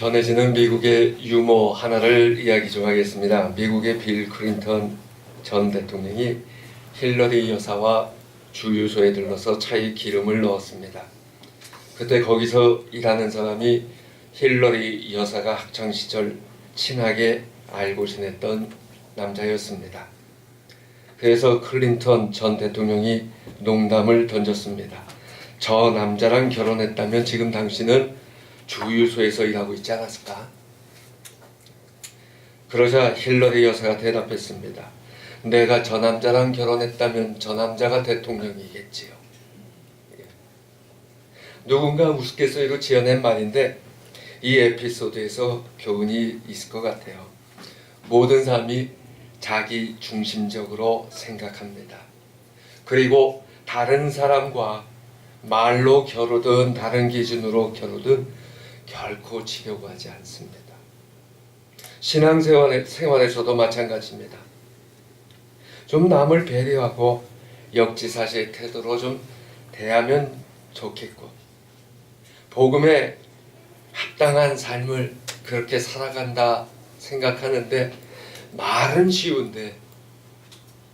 전해지는 미국의 유머 하나를 이야기 좀 하겠습니다. 미국의 빌 클린턴 전 대통령이 힐러리 여사와 주유소에 들러서 차에 기름을 넣었습니다. 그때 거기서 일하는 사람이 힐러리 여사가 학창 시절 친하게 알고 지냈던 남자였습니다. 그래서 클린턴 전 대통령이 농담을 던졌습니다. 저 남자랑 결혼했다면 지금 당신은 주유소에서 일하고 있지 않았을까? 그러자 힐러리 여사가 대답했습니다. 내가 저 남자랑 결혼했다면 저 남자가 대통령이겠지요. 예. 누군가 우스갯소리로 지어낸 말인데 이 에피소드에서 교훈이 있을 것 같아요. 모든 사람이 자기 중심적으로 생각합니다. 그리고 다른 사람과 말로 겨루든 다른 기준으로 겨루든 결코 지려고 하지 않습니다. 신앙생활에, 생활에서도 마찬가지입니다. 좀 남을 배려하고 역지사지의 태도로 좀 대하면 좋겠고 복음에 합당한 삶을 그렇게 살아간다 생각하는데 말은 쉬운데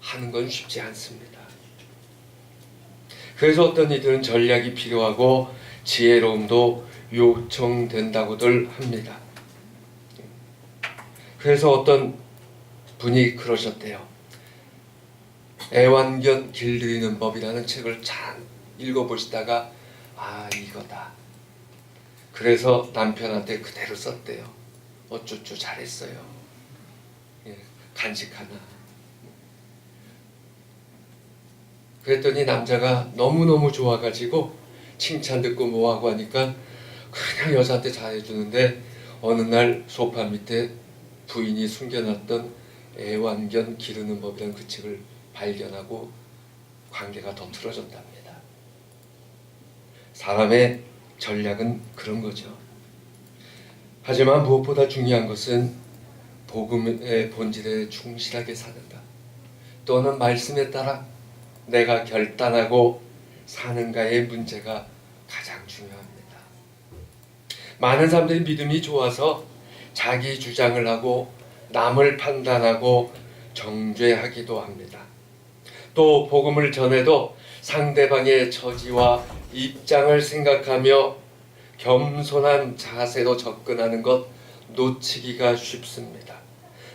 하는 건 쉽지 않습니다. 그래서 어떤 이들은 전략이 필요하고 지혜로움도 요청된다고들 합니다. 그래서 어떤 분이 그러셨대요. 애완견 길들이는 법이라는 책을 잘 읽어보시다가 아 이거다. 그래서 남편한테 그대로 썼대요. 어쩌죠 잘했어요. 예, 간식 하나. 그랬더니 남자가 너무너무 좋아가지고 칭찬 듣고 뭐하고 하니까 그냥 여자한테 잘해주는데 어느 날 소파 밑에 부인이 숨겨놨던 애완견 기르는 법이라는 그 책을 발견하고 관계가 더 틀어졌답니다. 사람의 전략은 그런 거죠. 하지만 무엇보다 중요한 것은 복음의 본질에 충실하게 사는다. 또는 말씀에 따라 내가 결단하고 사는가의 문제가 가장 중요합니다. 많은 사람들이 믿음이 좋아서 자기 주장을 하고 남을 판단하고 정죄하기도 합니다. 또 복음을 전해도 상대방의 처지와 입장을 생각하며 겸손한 자세로 접근하는 것 놓치기가 쉽습니다.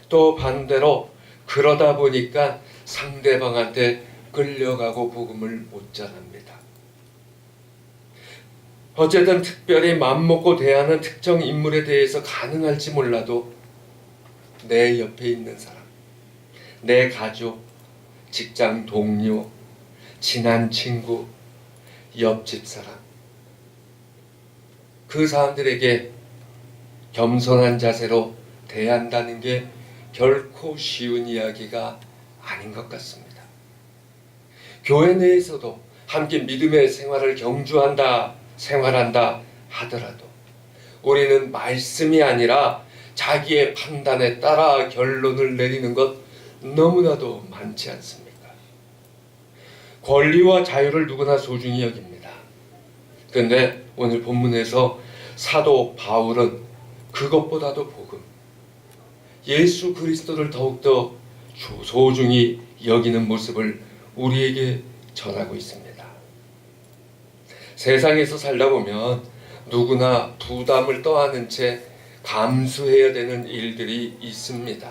또 반대로 그러다 보니까 상대방한테 끌려가고 복음을 못 전합니다. 어쨌든 특별히 맘먹고 대하는 특정 인물에 대해서 가능할지 몰라도 내 옆에 있는 사람, 내 가족, 직장 동료, 친한 친구, 옆집 사람, 그 사람들에게 겸손한 자세로 대한다는 게 결코 쉬운 이야기가 아닌 것 같습니다. 교회 내에서도 함께 믿음의 생활을 경주한다, 생활한다 하더라도 우리는 말씀이 아니라 자기의 판단에 따라 결론을 내리는 것 너무나도 많지 않습니까? 권리와 자유를 누구나 소중히 여깁니다. 그런데 오늘 본문에서 사도 바울은 그것보다도 복음, 예수 그리스도를 더욱더 소중히 여기는 모습을 우리에게 전하고 있습니다. 세상에서 살다 보면 누구나 부담을 떠안은 채 감수해야 되는 일들이 있습니다.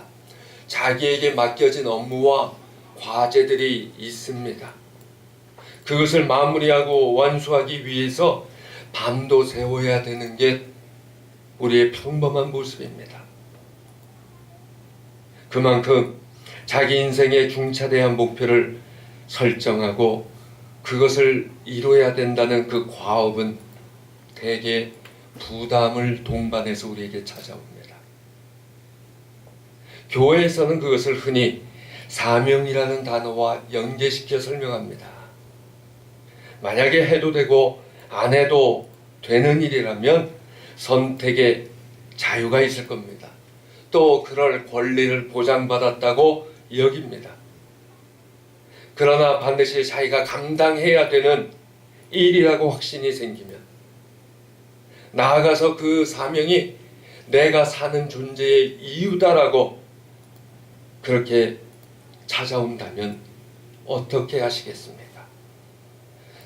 자기에게 맡겨진 업무와 과제들이 있습니다. 그것을 마무리하고 완수하기 위해서 밤도 새워야 되는 게 우리의 평범한 모습입니다. 그만큼 자기 인생의 중차대한 목표를 설정하고 그것을 이루어야 된다는 그 과업은 대개 부담을 동반해서 우리에게 찾아옵니다. 교회에서는 그것을 흔히 사명이라는 단어와 연계시켜 설명합니다. 만약에 해도 되고 안 해도 되는 일이라면 선택의 자유가 있을 겁니다. 또 그럴 권리를 보장받았다고 여깁니다. 그러나 반드시 자기가 감당해야 되는 일이라고 확신이 생기면 나아가서 그 사명이 내가 사는 존재의 이유다라고 그렇게 찾아온다면 어떻게 하시겠습니까?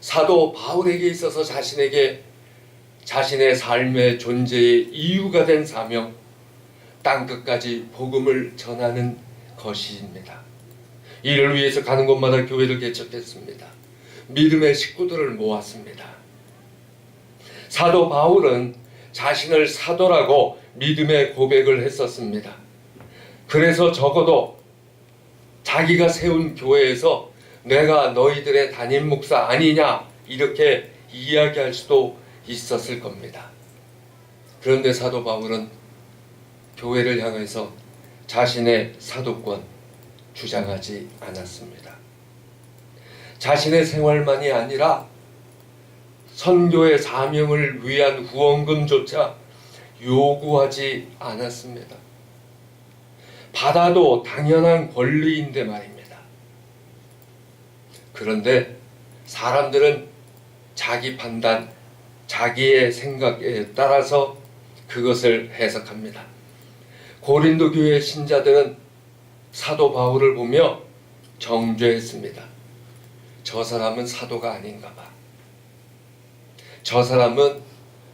사도 바울에게 있어서 자신에게 자신의 삶의 존재의 이유가 된 사명, 땅 끝까지 복음을 전하는 것입니다. 이를 위해서 가는 곳마다 교회를 개척했습니다. 믿음의 식구들을 모았습니다. 사도 바울은 자신을 사도라고 믿음의 고백을 했었습니다. 그래서 적어도 자기가 세운 교회에서 내가 너희들의 담임 목사 아니냐 이렇게 이야기할 수도 있었을 겁니다. 그런데 사도 바울은 교회를 향해서 자신의 사도권 주장하지 않았습니다. 자신의 생활만이 아니라 선교의 사명을 위한 후원금조차 요구하지 않았습니다. 받아도 당연한 권리인데 말입니다. 그런데 사람들은 자기 판단, 자기의 생각에 따라서 그것을 해석합니다. 고린도 교회 신자들은 사도 바울을 보며 정죄했습니다. 저 사람은 사도가 아닌가 봐. 저 사람은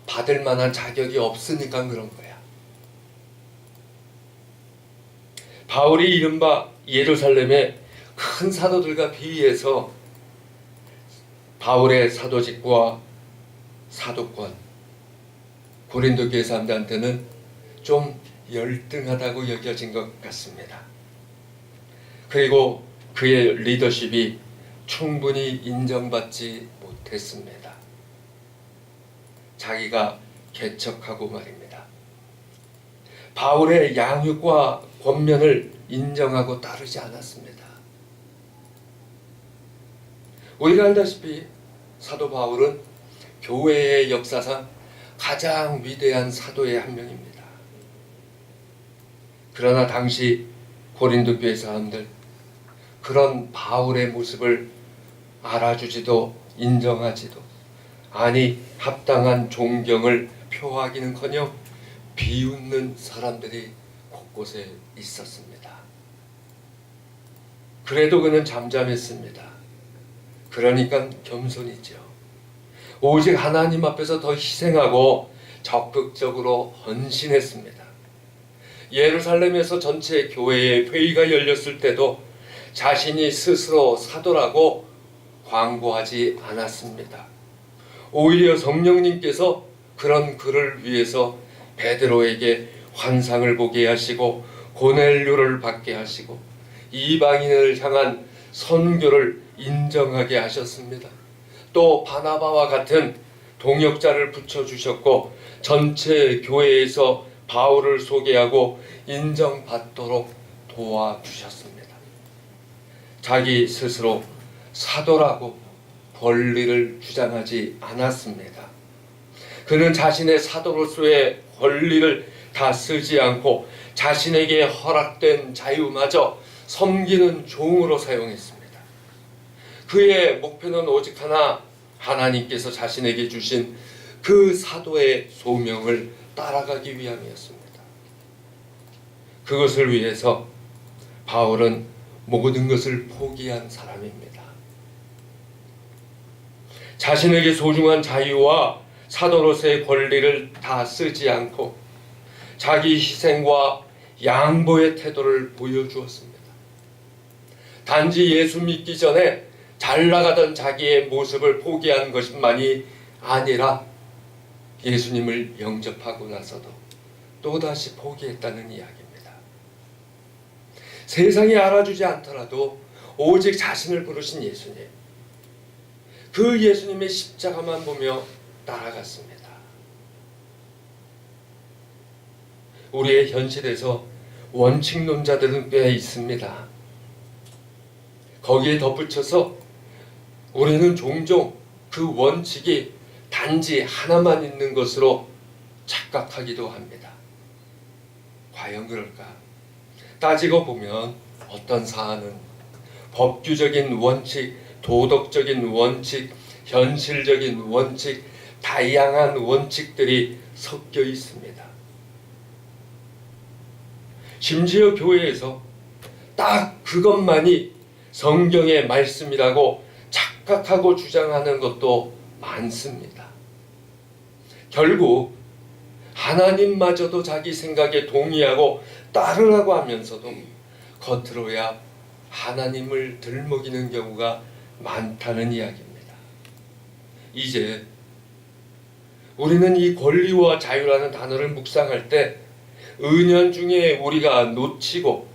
받을 만한 자격이 없으니까 그런 거야. 바울이 이른바 예루살렘의 큰 사도들과 비해서 바울의 사도직과 사도권 고린도 교회 사람들한테는 좀 열등하다고 여겨진 것 같습니다. 그리고 그의 리더십이 충분히 인정받지 못했습니다. 자기가 개척하고 말입니다. 바울의 양육과 권면을 인정하고 따르지 않았습니다. 우리가 알다시피 사도 바울은 교회의 역사상 가장 위대한 사도의 한 명입니다. 그러나 당시 고린도 교회 사람들 그런 바울의 모습을 알아주지도 인정하지도 아니 합당한 존경을 표하기는커녕 비웃는 사람들이 곳곳에 있었습니다. 그래도 그는 잠잠했습니다. 그러니까 겸손이죠. 오직 하나님 앞에서 더 희생하고 적극적으로 헌신했습니다. 예루살렘에서 전체 교회의 회의가 열렸을 때도 자신이 스스로 사도라고 광고하지 않았습니다. 오히려 성령님께서 그런 그를 위해서 베드로에게 환상을 보게 하시고 고넬료를 받게 하시고 이방인을 향한 선교를 인정하게 하셨습니다. 또 바나바와 같은 동역자를 붙여 주셨고 전체 교회에서 바울을 소개하고 인정받도록 도와주셨습니다. 자기 스스로 사도라고 권리를 주장하지 않았습니다. 그는 자신의 사도로서의 권리를 다 쓰지 않고 자신에게 허락된 자유마저 섬기는 종으로 사용했습니다. 그의 목표는 오직 하나 하나님께서 자신에게 주신 그 사도의 소명을 따라가기 위함이었습니다. 그것을 위해서 바울은 모든 것을 포기한 사람입니다. 자신에게 소중한 자유와 사도로서의 권리를 다 쓰지 않고 자기 희생과 양보의 태도를 보여주었습니다. 단지 예수 믿기 전에 잘 나가던 자기의 모습을 포기한 것만이 아니라 예수님을 영접하고 나서도 또다시 포기했다는 이야기입니다. 세상이 알아주지 않더라도 오직 자신을 부르신 예수님. 그 예수님의 십자가만 보며 따라갔습니다. 우리의 현실에서 원칙론자들은 꽤 있습니다. 거기에 덧붙여서 우리는 종종 그 원칙이 단지 하나만 있는 것으로 착각하기도 합니다. 과연 그럴까? 따지고 보면 어떤 사안은 법규적인 원칙, 도덕적인 원칙, 현실적인 원칙, 다양한 원칙들이 섞여 있습니다. 심지어 교회에서 딱 그것만이 성경의 말씀이라고 착각하고 주장하는 것도 많습니다. 결국 하나님마저도 자기 생각에 동의하고 따르라고 하면서도 겉으로야 하나님을 들먹이는 경우가 많다는 이야기입니다. 이제 우리는 이 권리와 자유라는 단어를 묵상할 때 은연 중에 우리가 놓치고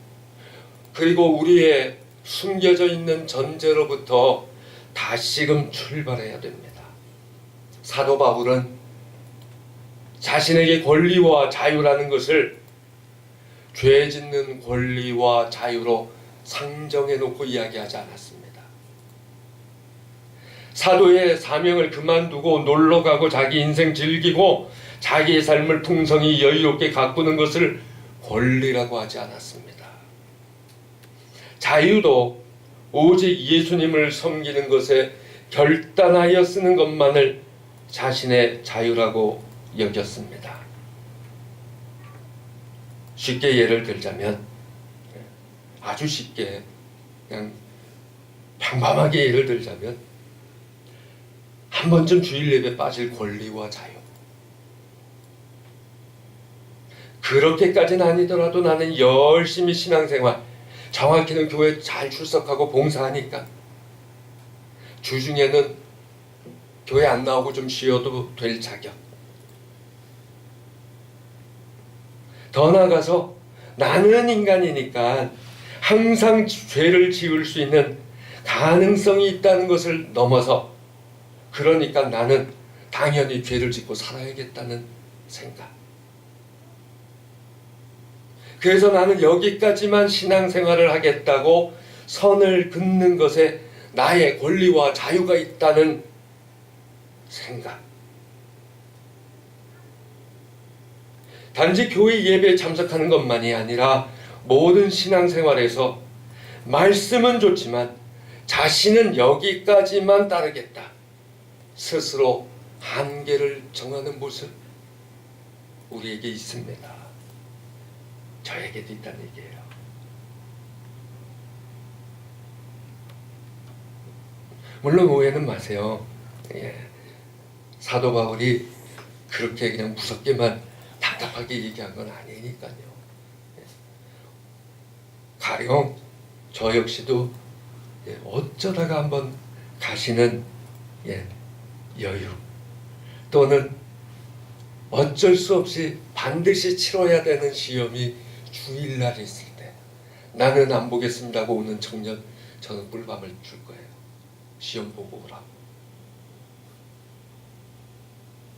그리고 우리의 숨겨져 있는 전제로부터 다시금 출발해야 됩니다. 사도 바울은 자신에게 권리와 자유라는 것을 죄 짓는 권리와 자유로 상정해 놓고 이야기하지 않았습니다. 사도의 사명을 그만두고 놀러 가고 자기 인생 즐기고 자기의 삶을 풍성히 여유롭게 가꾸는 것을 권리라고 하지 않았습니다. 자유도 오직 예수님을 섬기는 것에 결단하여 쓰는 것만을 자신의 자유라고 여겼습니다. 쉽게 예를 들자면 아주 쉽게 그냥 평범하게 예를 들자면 한 번쯤 주일 예배 빠질 권리와 자유. 그렇게까지는 아니더라도 나는 열심히 신앙생활, 정확히는 교회 잘 출석하고 봉사하니까 주중에는 교회 안 나오고 좀 쉬어도 될 자격. 더 나아가서 나는 인간이니까 항상 죄를 지을 수 있는 가능성이 있다는 것을 넘어서 그러니까 나는 당연히 죄를 짓고 살아야겠다는 생각. 그래서 나는 여기까지만 신앙생활을 하겠다고 선을 긋는 것에 나의 권리와 자유가 있다는 생각. 단지 교회 예배에 참석하는 것만이 아니라 모든 신앙생활에서 말씀은 좋지만 자신은 여기까지만 따르겠다. 스스로 한계를 정하는 모습 우리에게 있습니다. 저에게도 있다는 얘기예요. 물론 오해는 마세요. 예. 사도 바울이 그렇게 그냥 무섭게만 답답하게 얘기한 건 아니니까요. 예. 가령 저 역시도 예, 어쩌다가 한번 가시는 예, 여유 또는 어쩔 수 없이 반드시 치러야 되는 시험이 주일날 있을 때 나는 안 보겠습니다 하고 오는 청년 저는 꿀밤을 줄 거예요. 시험 보고 오라고.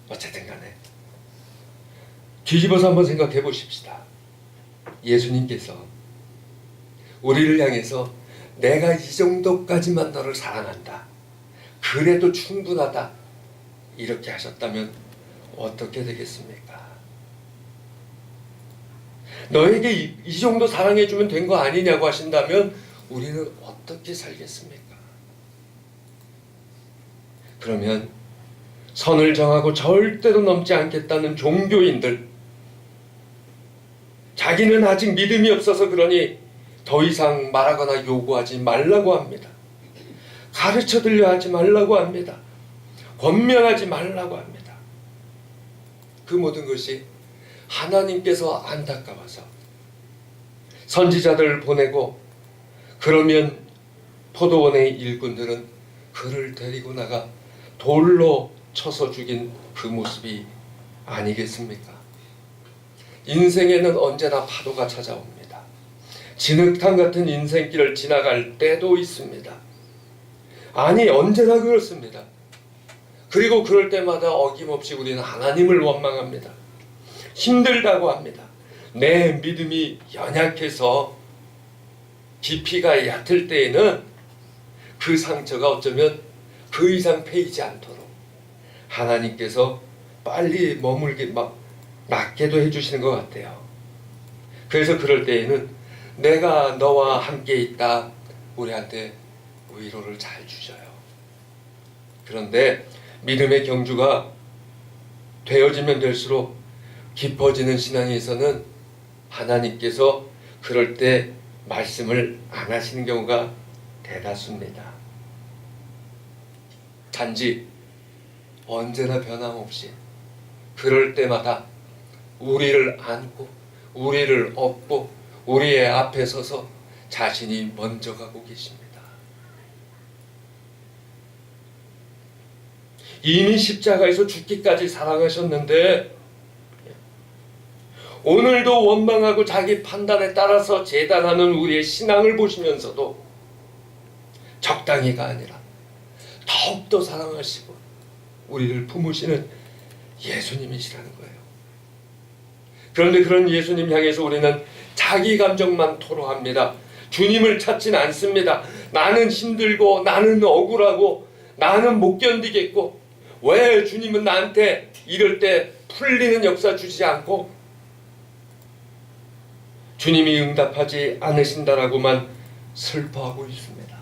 어쨌든 간에 뒤집어서 한번 생각해 보십시다. 예수님께서 우리를 향해서 내가 이 정도까지만 너를 사랑한다. 그래도 충분하다. 이렇게 하셨다면 어떻게 되겠습니까? 너에게 이, 이 정도 사랑해주면 된 거 아니냐고 하신다면 우리는 어떻게 살겠습니까? 그러면 선을 정하고 절대로 넘지 않겠다는 종교인들, 자기는 아직 믿음이 없어서 그러니 더 이상 말하거나 요구하지 말라고 합니다. 가르쳐 들려 하지 말라고 합니다. 권면하지 말라고 합니다. 그 모든 것이 하나님께서 안타까워서 선지자들을 보내고 그러면 포도원의 일꾼들은 그를 데리고 나가 돌로 쳐서 죽인 그 모습이 아니겠습니까? 인생에는 언제나 파도가 찾아옵니다. 진흙탕 같은 인생길을 지나갈 때도 있습니다. 아니, 언제나 그렇습니다. 그리고 그럴 때마다 어김없이 우리는 하나님을 원망합니다. 힘들다고 합니다. 내 믿음이 연약해서 깊이가 얕을 때에는 그 상처가 어쩌면 그 이상 패이지 않도록 하나님께서 빨리 머물게 막 낫게도 해주시는 것 같아요. 그래서 그럴 때에는 내가 너와 함께 있다 우리한테 위로를 잘 주셔요. 그런데 믿음의 경주가 되어지면 될수록 깊어지는 신앙에서는 하나님께서 그럴 때 말씀을 안 하시는 경우가 대다수입니다. 단지 언제나 변함없이 그럴 때마다 우리를 안고 우리를 업고 우리의 앞에 서서 자신이 먼저 가고 계십니다. 이미 십자가에서 죽기까지 사랑하셨는데 오늘도 원망하고 자기 판단에 따라서 재단하는 우리의 신앙을 보시면서도 적당히가 아니라 더욱더 사랑하시고 우리를 품으시는 예수님이시라는 거예요. 그런데 그런 예수님 향해서 우리는 자기 감정만 토로합니다. 주님을 찾진 않습니다. 나는 힘들고 나는 억울하고 나는 못 견디겠고 왜 주님은 나한테 이럴 때 풀리는 역사 주지 않고 주님이 응답하지 않으신다라고만 슬퍼하고 있습니다.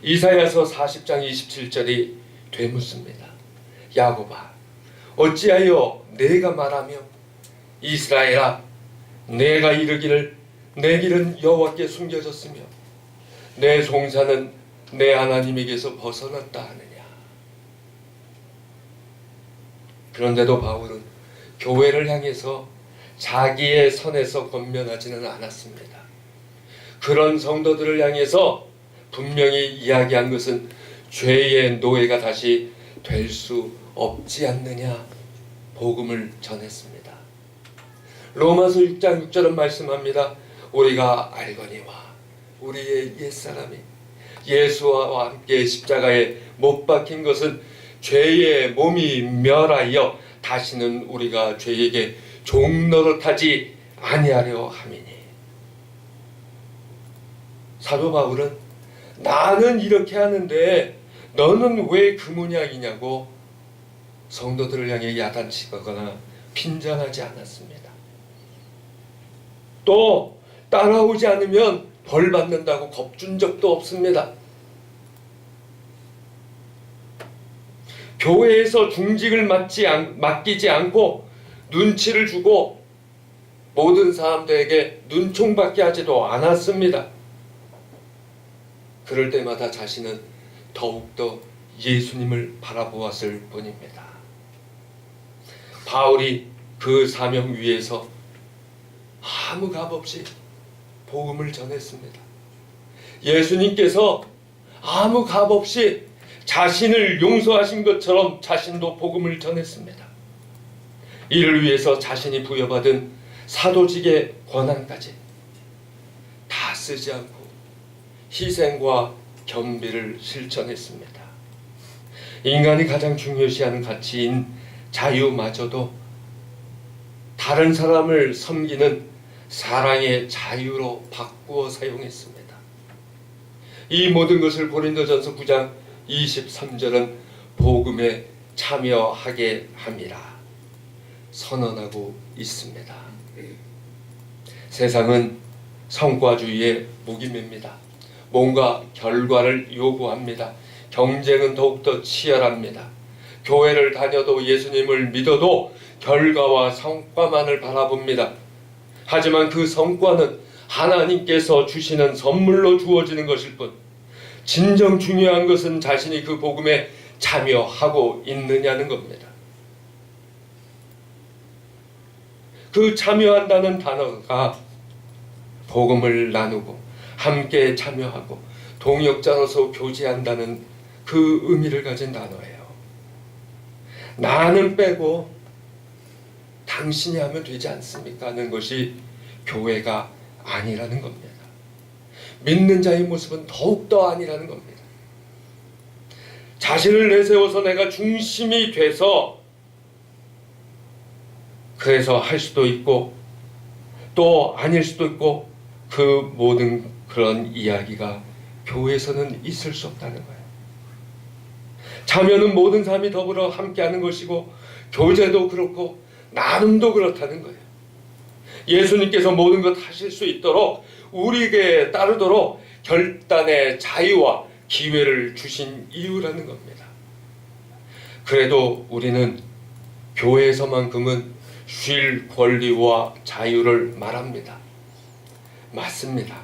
이사야서 40장 27절이 되묻습니다. 야곱아 어찌하여 내가 말하며 이스라엘아 내가 이르기를 내 길은 여호와께 숨겨졌으며 내 송사는 내 하나님에게서 벗어났다 하느냐 그런데도 바울은 교회를 향해서 자기의 선에서 권면하지는 않았습니다. 그런 성도들을 향해서 분명히 이야기한 것은 죄의 노예가 다시 될 수 없지 않느냐 복음을 전했습니다. 로마서 6장 6절은 말씀합니다. 우리가 알거니와 우리의 옛사람이 예수와 함께 십자가에 못 박힌 것은 죄의 몸이 멸하여 다시는 우리가 죄에게 종노릇하지 아니하려 함이니 사도 바울은 나는 이렇게 하는데 너는 왜 그 모양이냐고 성도들을 향해 야단치거나 핀잔하지 않았습니다. 또 따라오지 않으면 벌 받는다고 겁준 적도 없습니다. 교회에서 중직을 맡지 않, 맡기지 않고 눈치를 주고 모든 사람들에게 눈총받게 하지도 않았습니다. 그럴 때마다 자신은 더욱더 예수님을 바라보았을 뿐입니다. 바울이 그 사명 위에서 아무 값 없이 복음을 전했습니다. 예수님께서 아무 값 없이 자신을 용서하신 것처럼 자신도 복음을 전했습니다. 이를 위해서 자신이 부여받은 사도직의 권한까지 다 쓰지 않고 희생과 겸비를 실천했습니다. 인간이 가장 중요시하는 가치인 자유마저도 다른 사람을 섬기는 사랑의 자유로 바꾸어 사용했습니다. 이 모든 것을 고린도전서 9장 23절은 복음에 참여하게 함이라 선언하고 있습니다. 세상은 성과주의의 무기입니다. 뭔가 결과를 요구합니다. 경쟁은 더욱더 치열합니다. 교회를 다녀도 예수님을 믿어도 결과와 성과만을 바라봅니다. 하지만 그 성과는 하나님께서 주시는 선물로 주어지는 것일 뿐, 진정 중요한 것은 자신이 그 복음에 참여하고 있느냐는 겁니다. 그 참여한다는 단어가 복음을 나누고 함께 참여하고 동역자로서 교제한다는 그 의미를 가진 단어예요. 나는 빼고 당신이 하면 되지 않습니까? 하는 것이 교회가 아니라는 겁니다. 믿는 자의 모습은 더욱더 아니라는 겁니다. 자신을 내세워서 내가 중심이 돼서 그래서 할 수도 있고 또 아닐 수도 있고 그 모든 그런 이야기가 교회에서는 있을 수 없다는 거예요. 자면은 모든 사람이 더불어 함께하는 것이고 교제도 그렇고 나눔도 그렇다는 거예요. 예수님께서 모든 것 하실 수 있도록 우리에게 따르도록 결단의 자유와 기회를 주신 이유라는 겁니다. 그래도 우리는 교회에서만큼은 쉴 권리와 자유를 말합니다. 맞습니다.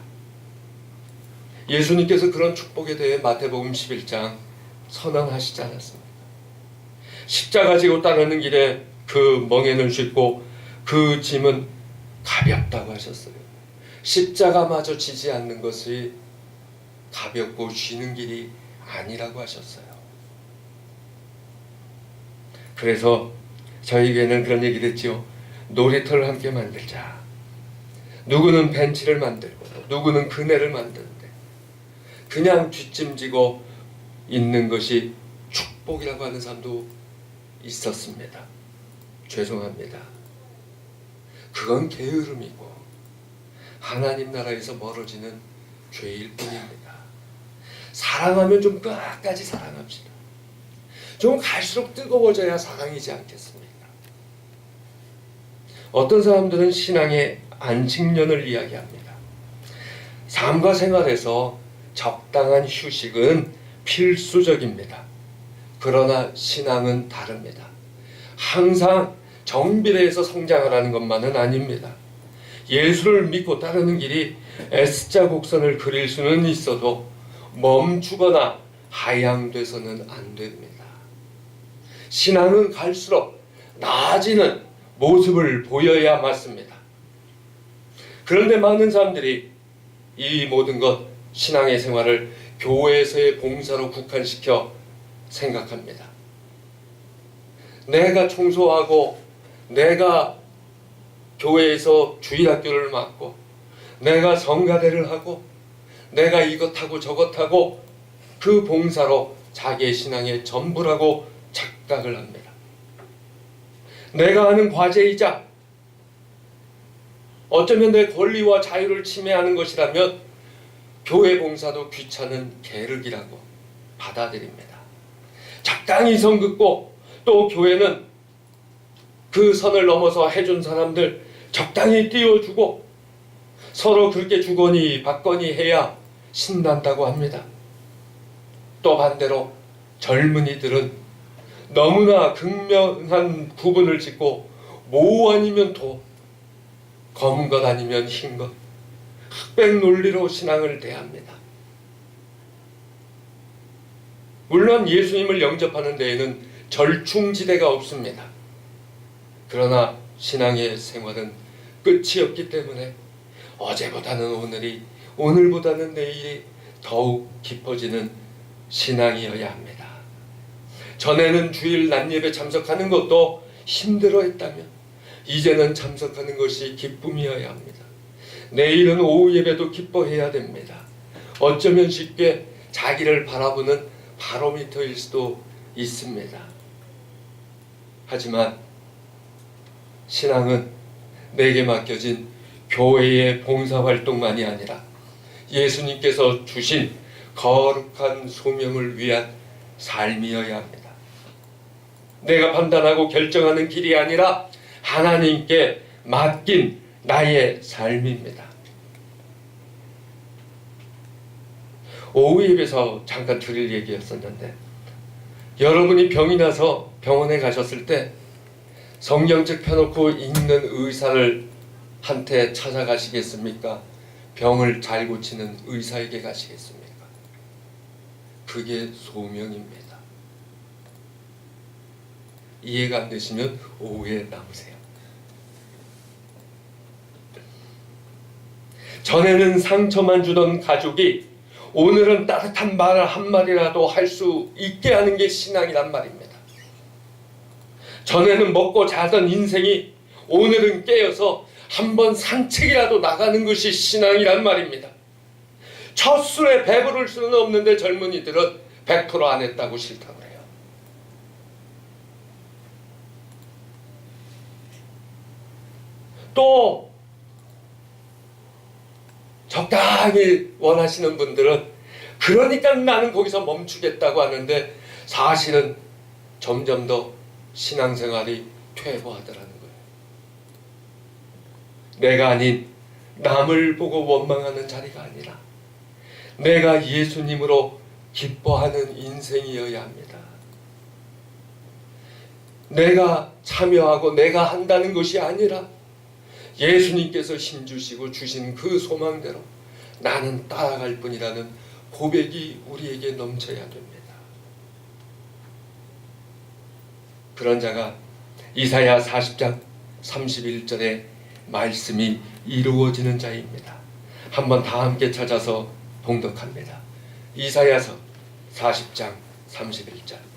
예수님께서 그런 축복에 대해 마태복음 11장 선언하시지 않았습니다. 십자가 지고 따르는 길에 그 멍에는 쉽고 그 짐은 가볍다고 하셨어요. 십자가마저 지지 않는 것이 가볍고 쉬는 길이 아니라고 하셨어요. 그래서 저희에게는 그런 얘기를 했죠. 놀이터를 함께 만들자. 누구는 벤치를 만들고 누구는 그네를 만드는데 그냥 뒷짐지고 있는 것이 축복이라고 하는 사람도 있었습니다. 죄송합니다. 그건 게으름이고 하나님 나라에서 멀어지는 죄일 뿐입니다. 사랑하면 좀 끝까지 사랑합시다. 좀 갈수록 뜨거워져야 사랑이지 않겠습니까? 어떤 사람들은 신앙의 안식년을 이야기합니다. 삶과 생활에서 적당한 휴식은 필수적입니다. 그러나 신앙은 다릅니다. 항상 정비례해서 성장하라는 것만은 아닙니다. 예수를 믿고 따르는 길이 S자 곡선을 그릴 수는 있어도 멈추거나 하향돼서는 안 됩니다. 신앙은 갈수록 나아지는 모습을 보여야 맞습니다. 그런데 많은 사람들이 이 모든 것 신앙의 생활을 교회에서의 봉사로 국한시켜 생각합니다. 내가 청소하고 내가 교회에서 주일학교를 맡고 내가 성가대를 하고 내가 이것하고 저것하고 그 봉사로 자기의 신앙의 전부라고 착각을 합니다. 내가 하는 과제이자 어쩌면 내 권리와 자유를 침해하는 것이라면 교회 봉사도 귀찮은 계륵이라고 받아들입니다. 적당히 선 긋고 또 교회는 그 선을 넘어서 해준 사람들 적당히 띄워주고 서로 그렇게 주거니 받거니 해야 신난다고 합니다. 또 반대로 젊은이들은 너무나 극명한 구분을 짓고 모 아니면 도, 검은 것 아니면 흰 것, 흑백 논리로 신앙을 대합니다. 물론 예수님을 영접하는 데에는 절충지대가 없습니다. 그러나 신앙의 생활은 끝이 없기 때문에 어제보다는 오늘이, 오늘보다는 내일이 더욱 깊어지는 신앙이어야 합니다. 전에는 주일 낮예배 참석하는 것도 힘들어 했다면 이제는 참석하는 것이 기쁨이어야 합니다. 내일은 오후 예배도 기뻐해야 됩니다. 어쩌면 쉽게 자기를 바라보는 바로미터일 수도 있습니다. 하지만 신앙은 내게 맡겨진 교회의 봉사활동만이 아니라 예수님께서 주신 거룩한 소명을 위한 삶이어야 합니다. 내가 판단하고 결정하는 길이 아니라 하나님께 맡긴 나의 삶입니다. 오후 예배에서 잠깐 드릴 얘기였었는데 여러분이 병이 나서 병원에 가셨을 때 성경책 펴놓고 읽는 의사를 한테 찾아가시겠습니까? 병을 잘 고치는 의사에게 가시겠습니까? 그게 소명입니다. 이해가 안 되시면 오후에 남으세요. 전에는 상처만 주던 가족이 오늘은 따뜻한 말 한마디라도 할 수 있게 하는 게 신앙이란 말입니다. 전에는 먹고 자던 인생이 오늘은 깨어서 한번 산책이라도 나가는 것이 신앙이란 말입니다. 첫 술에 배부를 수는 없는데 젊은이들은 100%안 했다고 싫다고 해요. 또 적당히 원하시는 분들은 그러니까 나는 거기서 멈추겠다고 하는데 사실은 점점 더 신앙생활이 퇴보하더라는 거예요. 내가 아닌 남을 보고 원망하는 자리가 아니라 내가 예수님으로 기뻐하는 인생이어야 합니다. 내가 참여하고 내가 한다는 것이 아니라 예수님께서 힘주시고 주신 그 소망대로 나는 따라갈 뿐이라는 고백이 우리에게 넘쳐야 됩니다. 그런 자가 이사야 40장 31절의 말씀이 이루어지는 자입니다. 한번 다 함께 찾아서 봉독합니다. 이사야서 40장 31절.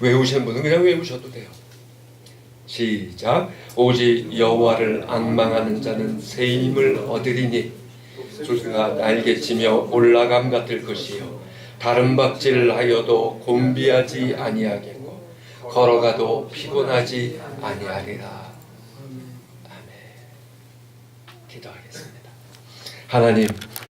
외우시는 분은 그냥 외우셔도 돼요. 시작. 오직 여호와를 악망하는 자는 새 힘을 얻으리니 조수가 날개치며 올라감 같을 것이요 다른 박질을 하여도 곤비하지 아니하겠고 걸어가도 피곤하지 아니하리라. 아멘. 기도하겠습니다. 하나님